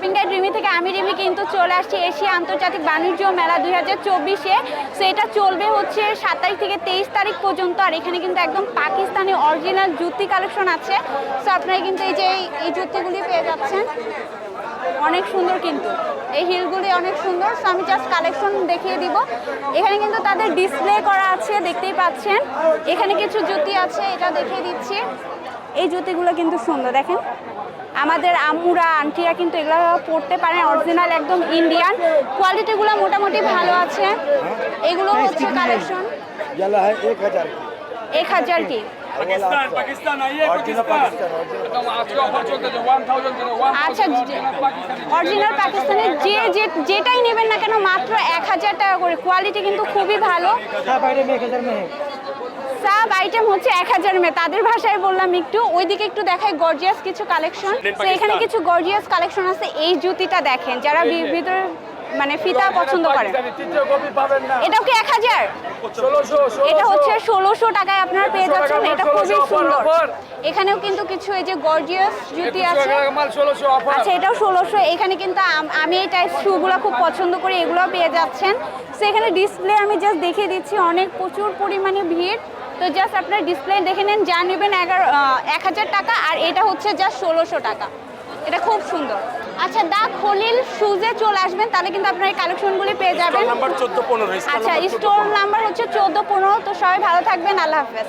Shopping guide Rimi থেকে আমি রিমি কিন্তু চলে আসছি এশিয়া আন্তর্জাতিক বাণিজ্য মেলা দুই হাজার চব্বিশে। সো এটা চলবে হচ্ছে সাতাশ থেকে তেইশ তারিখ পর্যন্ত। আর এখানে কিন্তু একদম পাকিস্তানি অরিজিনাল জুতি কালেকশন আছে। সো আপনারা কিন্তু এই যে এই- জুতিগুলি পেয়ে যাচ্ছেন। অনেক সুন্দর কিন্তু। এই হিলগুলি অনেক সুন্দর সো আমি জাস্ট কালেকশন দেখিয়ে দিব। এখানে কিন্তু তাদের ডিসপ্লে করা আছে দেখতেই পাচ্ছেন। এখানে কিছু জুতি আছে এটা দেখিয়ে দিচ্ছি। এই জুতিগুলো কিন্তু সুন্দর দেখেন। আমাদের আম্মুরা আন্টিরা কিন্তু এগুলো পড়তে পারেন অরিজিনাল একদম ইন্ডিয়ান কোয়ালিটিগুলো মোটামুটি ভালো আছে। এগুলো হচ্ছে কালেকশন এক হাজার কি? আচ্ছা অরিজিনাল পাকিস্তানি যে যেটাই নেবেন না কেন মাত্র এক হাজার টাকা করে। কোয়ালিটি কিন্তু খুবই ভালো। সাব আইটেম হচ্ছে এক হাজার মে। তাদের ভাষায় বললাম একটু ওইদিকে একটু দেখায় গর্জিয়াস কিছু কালেকশন তো এখানে কিছু গর্জিয়াস কালেকশন আছে। এই জুতিটা দেখেন যারা ভিতরে মানে ফিতা পছন্দ করেন এটাও কি এক হাজার? এটা হচ্ছে ষোলোশো টাকায় আপনারা পেয়ে যাচ্ছেন। এটা খুবই সুন্দর। এখানেও কিন্তু কিছু এই যে গর্জিয়াস জুতি আছে। মাল 1600 অফার আচ্ছা এটাও ষোলোশো। এখানে কিন্তু আমি এই টাইপ শুগুলো খুব পছন্দ করি এগুলো পেয়ে যাচ্ছেন। সো এখানে ডিসপ্লে আমি জাস্ট দেখিয়ে দিচ্ছি অনেক প্রচুর পরিমাণে ভিড়। তো জাস্ট আপনার ডিসপ্লে দেখে নেন যা নেবেন এগারো এক হাজার টাকা আর এটা হচ্ছে জাস্ট ষোলোশো টাকা। এটা খুব সুন্দর। আচ্ছা দা খলিল শুজে চলে আসবেন তাহলে কিন্তু আপনার এই কালেকশনগুলি পেয়ে যাবেন। নাম্বার 14 15 আচ্ছা স্টোর নাম্বার হচ্ছে চোদ্দ পনেরো তো সবাই ভালো থাকবেন আল্লাহ হাফেজ।